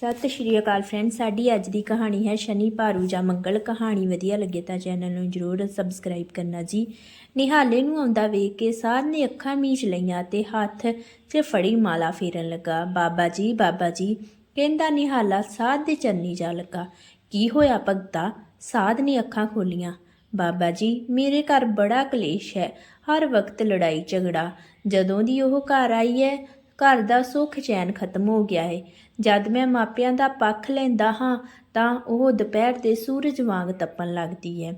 ਸਤਿ ਸ਼੍ਰੀ ਅਕਾਲ ਫਰੈਂਡ ਸਾਡੀ ਅੱਜ ਦੀ ਕਹਾਣੀ ਹੈ ਸ਼ਨੀ, ਭਾਰੂ ਜਾਂ ਮੰਗਲ ਕਹਾਣੀ। ਵਧੀਆ ਲੱਗੇ ਤਾਂ ਚੈਨਲ ਨੂੰ ਜਰੂਰ ਸਬਸਕ੍ਰਾਈਬ ਕਰਨਾ ਜੀ। ਨਿਹਾਲੇ ਨੂੰ ਆਉਂਦਾ ਵੇਖ ਕੇ ਸਾਧ ਨੇ ਅੱਖਾਂ ਮੀਚ ਲਈਆਂ ਤੇ ਹੱਥ 'ਚ ਫੜੀ ਮਾਲਾ ਫੇਰਨ ਲੱਗਾ। ਬਾਬਾ ਜੀ ਬਾਬਾ ਜੀ, ਕਹਿੰਦਾ ਨਿਹਾਲਾ, ਸਾਧ ਦੇ ਚਰਨੀ ਜਾ ਲੱਗਾ। ਕੀ ਹੋਇਆ ਭਗਤਾ? ਸਾਧ ਨੇ ਅੱਖਾਂ ਖੋਲੀਆਂ। ਬਾਬਾ ਜੀ, ਮੇਰੇ ਘਰ ਬੜਾ ਕਲੇਸ਼ ਹੈ। ਹਰ ਵਕਤ ਲੜਾਈ ਝਗੜਾ। ਜਦੋਂ ਦੀ ਉਹ ਘਰ ਆਈ ਹੈ ਘਰ ਦਾ ਸੁੱਖ ਚੈਨ ਖਤਮ ਹੋ ਗਿਆ ਹੈ ਜਦ ਮੈਂ ਮਾਪਿਆਂ ਦਾ ਪੱਖ ਲੈਂਦਾ ਹਾਂ, ਤਾਂ ਉਹ ਦੁਪਹਿਰ ਦੇ ਸੂਰਜ ਵਾਂਗ ਤਪਣ ਲੱਗਦੀ ਹੈ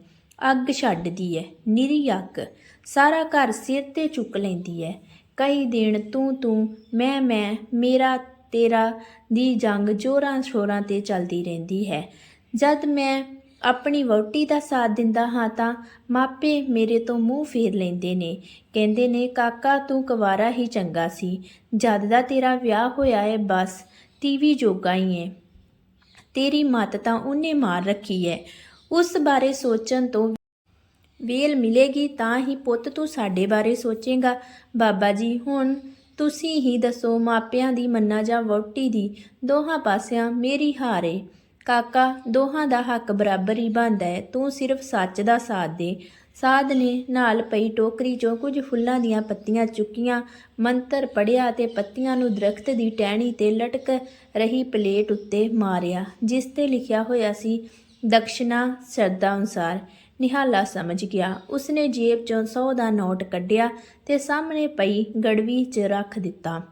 ਅੱਗ ਛੱਡਦੀ ਹੈ ਨਿਰੀ ਅੱਗ। ਸਾਰਾ ਘਰ ਸਿਰ ਤੇ ਚੁੱਕ ਲੈਂਦੀ ਹੈ ਕਈ ਦਿਨ ਤੂੰ ਤੂੰ, ਮੈਂ ਮੈਂ, ਮੇਰਾ ਤੇਰਾ ਦੀ ਜੰਗ ਜੋਰਾਂ ਸ਼ੋਰਾਂ ਤੇ ਚੱਲਦੀ ਰਹਿੰਦੀ ਹੈ। ਜਦ ਮੈਂ ਆਪਣੀ ਵਹੁਟੀ ਦਾ ਸਾਥ ਦਿੰਦਾ ਹਾਂ ਤਾਂ ਮਾਪੇ ਮੇਰੇ ਤੋਂ ਮੂੰਹ ਫੇਰ ਲੈਂਦੇ ਨੇ। ਕਹਿੰਦੇ ਨੇ, ਕਾਕਾ, ਤੂੰ ਕੁਵਾਰਾ ਹੀ ਚੰਗਾ ਸੀ। ਜਦ ਦਾ ਤੇਰਾ ਵਿਆਹ ਹੋਇਆ ਹੈ ਬਸ ਤੀਵੀ ਜੋਗਾ ਹੀ ਹੈ ਤੇਰੀ ਮੱਤ ਤਾਂ ਉਹਨੇ ਮਾਰ ਰੱਖੀ ਹੈ ਉਸ ਬਾਰੇ ਸੋਚਣ ਤੋਂ ਵੇਲ ਮਿਲੇਗੀ, ਤਾਂ ਹੀ ਪੁੱਤ ਤੂੰ ਸਾਡੇ ਬਾਰੇ ਸੋਚੇਗਾ। ਬਾਬਾ ਜੀ, ਹੁਣ ਤੁਸੀਂ ਹੀ ਦੱਸੋ, ਮਾਪਿਆਂ ਦੀ ਮੰਨਾ ਜਾਂ ਵਹੁਟੀ ਦੀ ਦੋਹਾਂ ਪਾਸਿਆਂ ਮੇਰੀ ਹਾਰੇ ਕਾਕਾ, ਦੋਹਾਂ ਦਾ ਹੱਕ ਬਰਾਬਰ ਹੀ ਬਣਦਾ ਹੈ। ਤੂੰ ਸਿਰਫ ਸੱਚ ਦਾ ਸਾਥ ਦੇ। ਸਾਧ ਨੇ ਨਾਲ ਪਈ ਟੋਕਰੀ ਚੋਂ ਕੁਝ ਫੁੱਲਾਂ ਦੀਆਂ ਪੱਤੀਆਂ ਚੁੱਕੀਆਂ। ਮੰਤਰ ਪੜਿਆ ਤੇ ਪੱਤੀਆਂ ਨੂੰ ਦਰਖਤ ਦੀ ਟਹਿਣੀ ਤੇ ਲਟਕ ਰਹੀ ਪਲੇਟ ਉੱਤੇ ਮਾਰਿਆ, ਜਿਸ ਤੇ ਲਿਖਿਆ ਹੋਇਆ ਸੀ, ਦਕਸ਼ਨਾ ਸ਼ਰਧਾ ਅਨੁਸਾਰ। ਨਿਹਾਲਾ ਸਮਝ ਗਿਆ। ਉਸਨੇ ਜੇਬ ਚੋਂ 100 ਦਾ ਨੋਟ ਕੱਢਿਆ ਤੇ ਸਾਹਮਣੇ ਪਈ ਗੜਵੀ 'ਚ ਰੱਖ ਦਿੱਤਾ।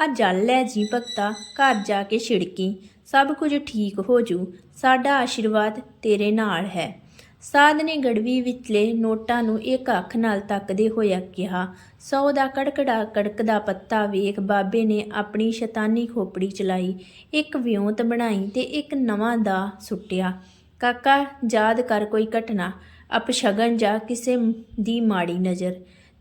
ਆ ਜਲ ਲੈ ਜੀ ਭਗਤਾ, ਘਰ ਜਾ ਕੇ ਛਿੜਕੀ। ਸਭ ਕੁਝ ਠੀਕ ਹੋ ਜੂ। ਸਾਡਾ ਆਸ਼ੀਰਵਾਦ ਤੇਰੇ ਨਾਲ ਹੈ। ਸਾਧ ਨੇ ਗੜਵੀ ਵਿਚਲੇ ਨੋਟਾਂ ਨੂੰ ਇੱਕ ਅੱਖ ਨਾਲ ਤੱਕਦੇ ਹੋਇਆ ਕਿਹਾ, ਸੌ ਦਾ ਕੜਕੜਾ ਕੜਕਦਾ ਪੱਤਾ ਵੇਖ, ਬਾਬੇ ਨੇ ਆਪਣੀ ਸ਼ੈਤਾਨੀ ਖੋਪੜੀ ਚਲਾਈ। ਇੱਕ ਵਿਉਂਤ ਬਣਾਈ ਤੇ ਇੱਕ ਨਵਾਂ ਦਾ ਸੁੱਟਿਆ। ਕਾਕਾ, ਯਾਦ ਕਰ ਕੋਈ ਘਟਨਾ। ਅਪਸ਼ਗਨ ਜਾਂ ਕਿਸੇ ਦੀ ਮਾੜੀ ਨਜ਼ਰ।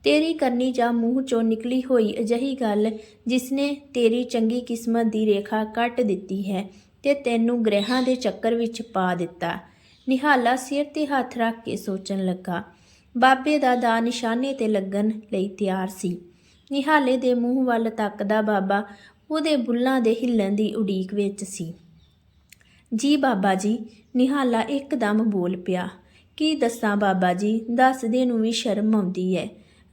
ਤੇਰੀ ਕਰਨੀ ਜਾਂ ਮੂੰਹ ਚੋਂ ਨਿਕਲੀ ਹੋਈ ਅਜਿਹੀ ਗੱਲ ਜਿਸਨੇ ਤੇਰੀ ਚੰਗੀ ਕਿਸਮਤ ਦੀ ਰੇਖਾ ਕੱਟ ਦਿੱਤੀ ਹੈ ਤੇ ਤੈਨੂੰ ਗ੍ਰਹਿਾਂ ਦੇ ਚੱਕਰ ਵਿੱਚ ਪਾ ਦਿੱਤਾ। ਨਿਹਾਲਾ ਸਿਰ ਤੇ ਹੱਥ ਰੱਖ ਕੇ ਸੋਚਣ ਲੱਗਾ। ਬਾਬੇ ਦਾ ਦਾ ਨਿਸ਼ਾਨੇ ਤੇ ਲੱਗਣ ਲਈ ਤਿਆਰ ਸੀ। ਨਿਹਾਲੇ ਦੇ ਮੂੰਹ ਵੱਲ ਤੱਕਦਾ ਬਾਬਾ ਉਹਦੇ ਬੁੱਲਾਂ ਦੇ ਹਿੱਲਣ ਦੀ ਉਡੀਕ ਵਿੱਚ ਸੀ। ਜੀ ਬਾਬਾ ਜੀ, ਨਿਹਾਲਾ ਇੱਕਦਮ ਬੋਲ ਪਿਆ। ਕੀ ਦੱਸਾਂ ਬਾਬਾ ਜੀ, ਦੱਸਦੇ ਨੂੰ ਵੀ ਸ਼ਰਮ ਆਉਂਦੀ ਹੈ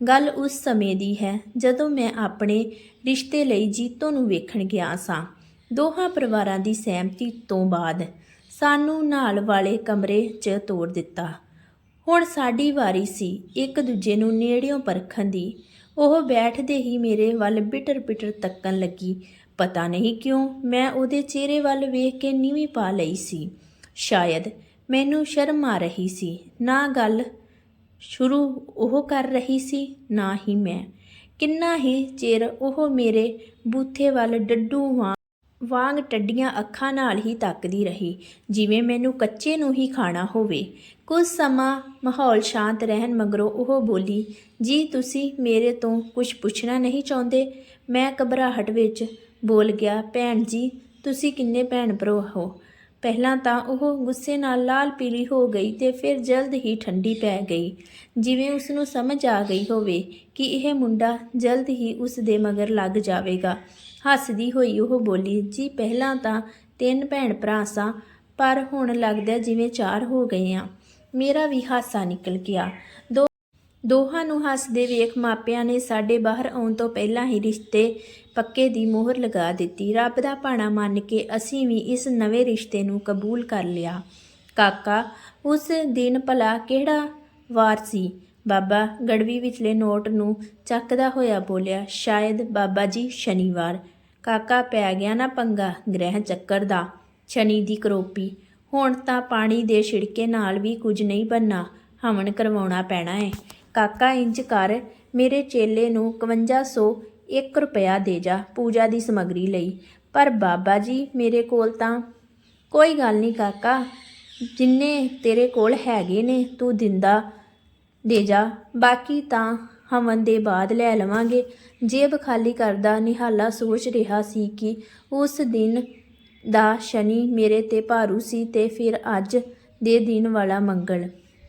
ਗੱਲ ਉਸ ਸਮੇਂ ਦੀ ਹੈ ਜਦੋਂ ਮੈਂ ਆਪਣੇ ਰਿਸ਼ਤੇ ਲਈ ਜੀਤੋ ਨੂੰ ਵੇਖਣ ਗਿਆ ਸਾਂ। ਦੋਹਾਂ ਪਰਿਵਾਰਾਂ ਦੀ ਸਹਿਮਤੀ ਤੋਂ ਬਾਅਦ ਸਾਨੂੰ ਨਾਲ ਵਾਲੇ ਕਮਰੇ 'ਚ ਤੋੜ ਦਿੱਤਾ। ਹੁਣ ਸਾਡੀ ਵਾਰੀ ਸੀ ਇੱਕ ਦੂਜੇ ਨੂੰ ਨੇੜਿਓਂ ਪਰਖਣ ਦੀ। ਉਹ ਬੈਠਦੇ ਹੀ ਮੇਰੇ ਵੱਲ ਬਿਟਰ-ਬਿਟਰ ਤੱਕਣ ਲੱਗੀ। ਪਤਾ ਨਹੀਂ ਕਿਉਂ ਮੈਂ ਉਹਦੇ ਚਿਹਰੇ ਵੱਲ ਵੇਖ ਕੇ ਨੀਵੀਂ ਪਾ ਲਈ ਸੀ। ਸ਼ਾਇਦ ਮੈਨੂੰ ਸ਼ਰਮ ਆ ਰਹੀ ਸੀ। ਨਾ ਗੱਲ ਸ਼ੁਰੂ ਉਹ ਕਰ ਰਹੀ ਸੀ, ਨਾ ਹੀ ਮੈਂ। ਕਿੰਨਾ ਹੀ ਚਿਰ ਉਹ ਮੇਰੇ ਬੂਥੇ ਵੱਲ ਡੱਡੂ ਵਾਂ ਵਾਂਗ ਟੱਡੀਆਂ ਅੱਖਾਂ ਨਾਲ ਹੀ ਤੱਕਦੀ ਰਹੀ, ਜਿਵੇਂ ਮੈਨੂੰ ਕੱਚੇ ਨੂੰ ਹੀ ਖਾਣਾ ਹੋਵੇ। ਕੁਝ ਸਮਾਂ ਮਾਹੌਲ ਸ਼ਾਂਤ ਰਹਿਣ ਮਗਰੋਂ ਉਹ ਬੋਲੀ, ਜੀ, ਤੁਸੀਂ ਮੇਰੇ ਤੋਂ ਕੁਝ ਪੁੱਛਣਾ ਨਹੀਂ ਚਾਹੁੰਦੇ? ਮੈਂ ਘਬਰਾਹਟ ਵਿੱਚ ਬੋਲ ਗਿਆ, ਭੈਣ ਜੀ, ਤੁਸੀਂ ਕਿੰਨੇ ਭੈਣ ਭਰਾ ਹੋ? ਪਹਿਲਾਂ ਤਾਂ ਉਹ ਗੁੱਸੇ ਨਾਲ ਲਾਲ ਪੀਲੀ ਹੋ ਗਈ ਤੇ ਫਿਰ ਜਲਦ ਹੀ ਠੰਡੀ ਪੈ ਗਈ। ਜਿਵੇਂ ਉਸ ਨੂੰ ਸਮਝ ਆ ਗਈ ਹੋਵੇ ਕਿ ਇਹ ਮੁੰਡਾ ਜਲਦ ਹੀ ਉਸ ਦੇ ਮਗਰ ਲੱਗ ਜਾਵੇਗਾ। ਹੱਸਦੀ ਹੋਈ ਉਹ ਬੋਲੀ, ਜੀ, ਪਹਿਲਾਂ ਤਾਂ ਤਿੰਨ ਭੈਣ ਭਰਾ ਸਾਂ, ਪਰ ਹੁਣ ਲੱਗਦਾ ਜਿਵੇਂ ਚਾਰ ਹੋ ਗਏ ਆ। ਮੇਰਾ ਵੀ ਹਾਸਾ ਨਿਕਲ ਗਿਆ। ਦੋ ਦੋਹਾਂ ਨੂੰ ਹੱਸਦੇ ਵੇਖ ਮਾਪਿਆਂ ਨੇ ਸਾਡੇ ਬਾਹਰ ਆਉਣ ਤੋਂ ਪਹਿਲਾਂ ਹੀ ਰਿਸ਼ਤੇ ਪੱਕੇ ਦੀ ਮੋਹਰ ਲਗਾ ਦਿੱਤੀ। ਰੱਬ ਦਾ ਭਾਣਾ ਮੰਨ ਕੇ ਅਸੀਂ ਵੀ ਇਸ ਨਵੇਂ ਰਿਸ਼ਤੇ ਨੂੰ ਕਬੂਲ ਕਰ ਲਿਆ। ਕਾਕਾ, ਉਸ ਦਿਨ ਭਲਾ ਕਿਹੜਾ ਵਾਰ ਸੀ? ਬਾਬਾ ਗੜਵੀ ਵਿਚਲੇ ਨੋਟ ਨੂੰ ਚੱਕਦਾ ਹੋਇਆ ਬੋਲਿਆ, ਸ਼ਾਇਦ ਬਾਬਾ ਜੀ ਸ਼ਨੀਵਾਰ। ਕਾਕਾ, ਪੈ ਗਿਆ ਨਾ ਪੰਗਾ ਗ੍ਰਹਿ ਚੱਕਰ ਦਾ, ਸ਼ਨੀ ਦੀ ਕਰੋਪੀ। ਹੁਣ ਤਾਂ ਪਾਣੀ ਦੇ ਛਿੜਕੇ ਨਾਲ ਵੀ ਕੁਝ ਨਹੀਂ ਬੰਨਾ, ਹਵਨ ਕਰਵਾਉਣਾ ਪੈਣਾ ਹੈ ਕਾਕਾ ਇੰਜ ਕਰ, ਮੇਰੇ ਚੇਲੇ ਨੂੰ 5100 1 ਰੁਪਿਆ ਦੇ ਜਾ ਪੂਜਾ ਦੀ ਸਮਗਰੀ ਲਈ। ਪਰ ਬਾਬਾ ਜੀ, ਮੇਰੇ ਕੋਲ ਤਾਂ ਕੋਈ ਗੱਲ ਨਹੀਂ ਕਾਕਾ। ਜਿੰਨੇ ਤੇਰੇ ਕੋਲ ਹੈਗੇ ਨੇ, ਤੂੰ ਦਿੰਦਾ ਦੇ ਜਾ। ਬਾਕੀ ਤਾਂ ਹਵਨ ਦੇ ਬਾਅਦ ਲੈ ਲਵਾਂਗੇ। ਜੇਬ ਖਾਲੀ ਕਰਦਾ ਨਿਹਾਲਾ ਸੋਚ ਰਿਹਾ ਸੀ ਕਿ ਉਸ ਦਿਨ ਦਾ ਸ਼ਨੀ ਮੇਰੇ ਤੇ ਭਾਰੂ ਸੀ ਤੇ ਫਿਰ ਅੱਜ ਦੇ ਦਿਨ ਵਾਲਾ ਮੰਗਲ।